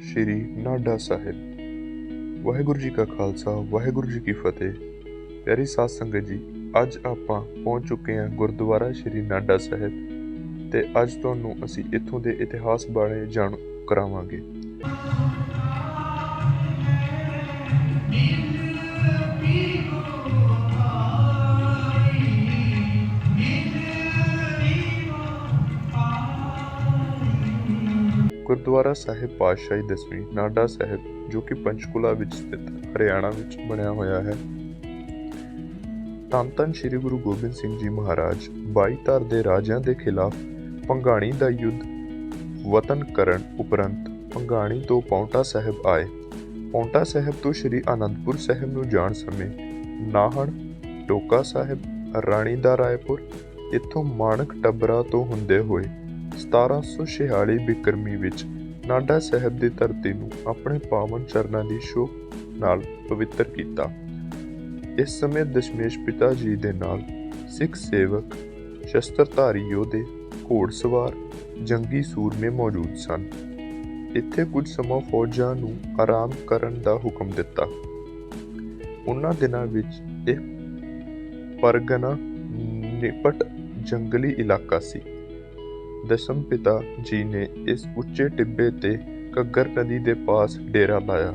ਸ਼੍ਰੀ ਨਾਡਾ ਸਾਹਿਬ। ਵਾਹਿਗੁਰੂ ਜੀ ਕਾ ਖਾਲਸਾ, ਵਾਹਿਗੁਰੂ ਜੀ ਕੀ ਫਤਿਹ। ਪਿਆਰੀ ਸਾਧ ਸੰਗਤ ਜੀ, ਅੱਜ ਆਪਾਂ ਪਹੁੰਚ ਚੁੱਕੇ ਹਾਂ ਗੁਰਦੁਆਰਾ ਸ਼੍ਰੀ ਨਾਡਾ ਸਾਹਿਬ ਤੇ ਅੱਜ ਤੁਹਾਨੂੰ ਅਸੀਂ ਇੱਥੋਂ ਦੇ ਇਤਿਹਾਸ ਬਾਰੇ ਜਾਣ ਕਰਾਵਾਂਗੇ। ਗੁਰਦੁਆਰਾ ਸਾਹਿਬ ਪਾਤਸ਼ਾਹੀ ਦਸਵੀਂ ਨਾਡਾ ਸਾਹਿਬ, ਜੋ ਕਿ ਪੰਚਕੂਲਾ ਵਿੱਚ ਸਥਿਤ ਹਰਿਆਣਾ ਵਿੱਚ ਬਣਿਆ ਹੋਇਆ ਹੈ। ਧੰਨ ਧੰਨ ਸ੍ਰੀ ਗੁਰੂ ਗੋਬਿੰਦ ਸਿੰਘ ਜੀ ਮਹਾਰਾਜ 22 ਧਰ ਦੇ ਰਾਜਿਆਂ ਦੇ ਖਿਲਾਫ ਪੰਗਾਣੀ ਦਾ ਯੁੱਧ ਵਤਨ ਕਰਨ ਉਪਰੰਤ ਪੰਗਾਣੀ ਤੋਂ ਪੌਂਟਾ ਸਾਹਿਬ ਆਏ। ਪੌਂਟਾ ਸਾਹਿਬ ਤੋਂ ਸ੍ਰੀ ਆਨੰਦਪੁਰ ਸਾਹਿਬ ਨੂੰ ਜਾਣ ਸਮੇਂ ਨਾਹਣ, ਟੋਕਾ ਸਾਹਿਬ ਰਾਣੀ ਦਾ ਰਾਏਪੁਰ, ਇੱਥੋਂ ਮਾਣਕ ਟੱਬਰਾ ਤੋਂ ਹੁੰਦੇ ਹੋਏ 1746 ਬਿਕਰਮੀ ਵਿੱਚ ਨਾਡਾ ਸਾਹਿਬ ਦੀ ਧਰਤੀ ਨੂੰ ਆਪਣੇ ਪਾਵਨ ਚਰਨਾਂ ਦੀ ਸ਼ੋਭ ਨਾਲ ਪਵਿੱਤਰ ਕੀਤਾ। ਇਸ ਸਮੇਂ ਦਸ਼ਮੇਸ਼ ਪਿਤਾ ਜੀ ਦੇ ਨਾਲ ਸਿੱਖ ਸੇਵਕ, ਸ਼ਸਤਰਧਾਰੀ ਯੋਧੇ ਘੋੜਸਵਾਰ ਜੰਗੀ ਸੂਰਮੇ ਮੌਜੂਦ ਸਨ। ਇੱਥੇ ਕੁਝ ਸਮਾਂ ਫੌਜਾਂ ਨੂੰ ਆਰਾਮ ਕਰਨ ਦਾ ਹੁਕਮ ਦਿੱਤਾ। ਉਹਨਾਂ ਦਿਨਾਂ ਵਿੱਚ ਇਹ ਪਰਗਨਾ ਨਿਪਟ ਜੰਗਲੀ ਇਲਾਕਾ ਸੀ। ਦਸ਼ਮ ਪਿਤਾ ਜੀ ਨੇ ਇਸ ਉੱਚੇ ਟਿੱਬੇ ਤੇ ਘੱਗਰ ਨਦੀ ਦੇ ਪਾਸ ਡੇਰਾ ਲਾਇਆ।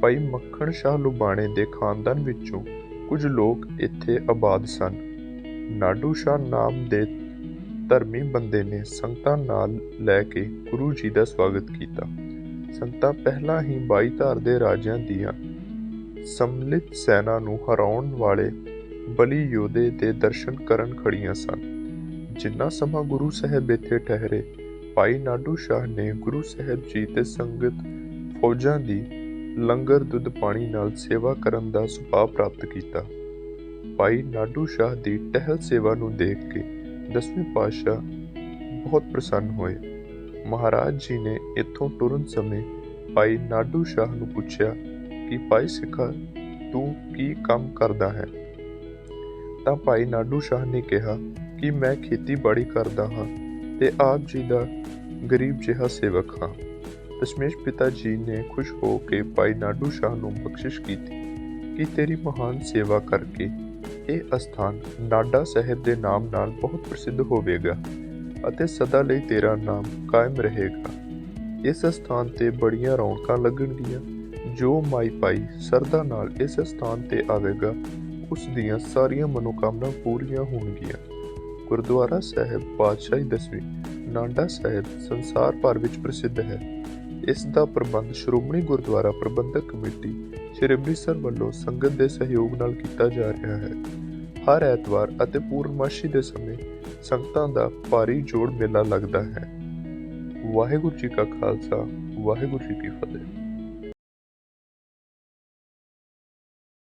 ਭਾਈ ਮੱਖਣ ਸ਼ਾਹ ਲੁਬਾਣੇ ਦੇ ਖਾਨਦਾਨ ਵਿੱਚੋਂ ਕੁਝ ਲੋਕ ਇੱਥੇ ਆਬਾਦ ਸਨ। ਨਾਡੂ ਸ਼ਾਹ ਨਾਮ ਦੇ ਧਰਮੀ ਬੰਦੇ ਨੇ ਸੰਗਤਾਂ ਨਾਲ ਲੈ ਕੇ ਗੁਰੂ ਜੀ ਦਾ ਸਵਾਗਤ ਕੀਤਾ। ਸੰਗਤਾਂ ਪਹਿਲਾਂ ਹੀ 22 ਧਾਰ ਦੇ ਰਾਜਿਆਂ ਦੀਆਂ ਸੰਮਿਲਿਤ ਸੈਨਾ ਨੂੰ ਹਰਾਉਣ ਵਾਲੇ ਬਲੀ ਯੋਧੇ ਦੇ ਦਰਸ਼ਨ ਕਰਨ ਖੜੀਆਂ ਸਨ। ਜਿੰਨਾ ਸਮਾਂ ਗੁਰੂ ਸਾਹਿਬ ਇੱਥੇ ਠਹਿਰੇ, ਭਾਈ ਨਾਡੂ ਸ਼ਾਹ ਨੇ ਗੁਰੂ ਸਾਹਿਬ ਜੀ ਤੇ ਸੰਗਤ ਫੌਜਾਂ ਦੀ ਲੰਗਰ ਦੁੱਧ ਪਾਣੀ ਨਾਲ ਸੇਵਾ ਕਰਨ ਦਾ ਸੁਭਾਅ ਪ੍ਰਾਪਤ ਕੀਤਾ। ਭਾਈ ਨਾਡੂ ਸ਼ਾਹ ਦੀ ਟਹਿਲ ਸੇਵਾ ਨੂੰ ਦੇਖ ਕੇ ਦਸਵੇਂ ਪਾਤਸ਼ਾਹ ਬਹੁਤ ਪ੍ਰਸੰਨ ਹੋਏ। ਮਹਾਰਾਜ ਜੀ ਨੇ ਇੱਥੋਂ ਤੁਰਨ ਸਮੇਂ ਭਾਈ ਨਾਡੂ ਸ਼ਾਹ ਨੂੰ ਪੁੱਛਿਆ ਕਿ, ਭਾਈ ਸਿੱਖਾ, ਤੂੰ ਕੀ ਕੰਮ ਕਰਦਾ ਹੈ? ਤਾਂ ਭਾਈ ਨਾਡੂ ਸ਼ਾਹ ਨੇ ਕਿਹਾ ਕਿ ਮੈਂ ਖੇਤੀਬਾੜੀ ਕਰਦਾ ਹਾਂ ਤੇ ਆਪ ਜੀ ਦਾ ਗਰੀਬ ਜਿਹਾ ਸੇਵਕ ਹਾਂ। ਦਸ਼ਮੇਸ਼ ਪਿਤਾ ਜੀ ਨੇ ਖੁਸ਼ ਹੋ ਕੇ ਭਾਈ ਨਾਡੂ ਸ਼ਾਹ ਨੂੰ ਬਖਸ਼ਿਸ਼ ਕੀਤੀ ਕਿ ਤੇਰੀ ਮਹਾਨ ਸੇਵਾ ਕਰਕੇ ਇਹ ਅਸਥਾਨ ਨਾਡਾ ਸਾਹਿਬ ਦੇ ਨਾਮ ਨਾਲ ਬਹੁਤ ਪ੍ਰਸਿੱਧ ਹੋਵੇਗਾ ਅਤੇ ਸਦਾ ਲਈ ਤੇਰਾ ਨਾਮ ਕਾਇਮ ਰਹੇਗਾ। ਇਸ ਸਥਾਨ ਤੇ ਬੜੀਆਂ ਰੌਣਕਾਂ ਲੱਗਣਗੀਆਂ। ਜੋ ਮਾਈ ਪਾਈ ਸਰਦਾ ਨਾਲ ਇਸ ਸਥਾਨ ਤੇ ਆਵੇਗਾ, ਉਸ ਦੀਆਂ ਸਾਰੀਆਂ ਮਨੋਕਾਮਨਾ ਪੂਰੀਆਂ ਹੋਣਗੀਆਂ। ਗੁਰਦੁਆਰਾ ਸਾਹਿਬ ਪਾਤਸ਼ਾਹੀ ਦਸਵੀਂ, ਨਾਂਡਾ ਸਾਹਿਬ ਸੰਸਾਰ ਭਰ ਵਿੱਚ ਪ੍ਰਸਿੱਧ ਹੈ। ਇਸ ਦਾ ਪ੍ਰਬੰਧ ਸ਼੍ਰੋਮਣੀ ਗੁਰਦੁਆਰਾ ਪ੍ਰਬੰਧਕ ਕਮੇਟੀ ਸ਼੍ਰੀ ਅੰਮ੍ਰਿਤਸਰ ਵੱਲੋਂ ਸੰਗਤ ਦੇ ਸਹਿਯੋਗ ਨਾਲ ਕੀਤਾ ਜਾ ਰਿਹਾ ਹੈ। ਹਰ ਐਤਵਾਰ ਅਤੇ ਪੂਰਨਮਾਸ਼ੀ ਦੇ ਸਮੇਂ ਸੰਗਤਾਂ ਦਾ ਭਾਰੀ ਜੋੜ ਮੇਲਾ ਲੱਗਦਾ ਹੈ। ਵਾਹਿਗੁਰੂ ਜੀ ਕਾ ਖਾਲਸਾ, ਵਾਹਿਗੁਰੂ ਜੀ ਕੀ ਫਤਿਹ।